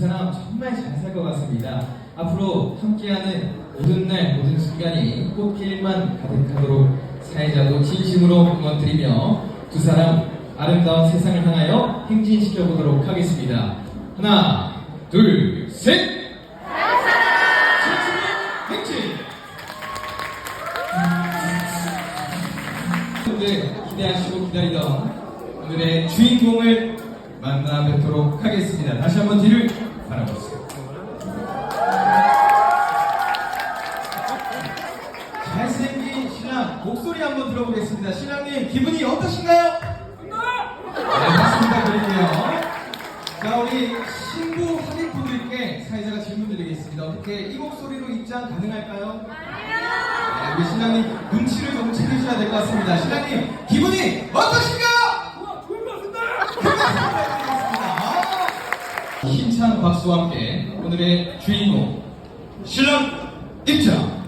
사람 정말 잘 살 것 같습니다. 앞으로 함께하는 모든 날, 모든 순간이 꽃길만 가득하도록 사회자도 진심으로 응원드리며 두 사람 아름다운 세상을 향하여 행진시켜 보도록 하겠습니다. 하나, 둘, 셋! 기대하시고 기다리던 오늘의 주인공을 만나 뵙도록 하겠습니다. 다시 한번 뒤를 바라보세요. 잘생긴 신랑 목소리 한번 들어보겠습니다. 신랑님 기분이 어떠신가요? 네, 맞습니다. 그리고요. 자, 우리 신부 하객분들께 사회자가 질문 드리겠습니다. 어떻게 이 목소리로 입장 가능할까요? 네, 우리 신랑님 눈치를 좀 챙기셔야 될 것 같습니다. 신랑님 기분이 어떠신가요? 힘찬 박수와 함께 오늘의 주인공 신랑 입장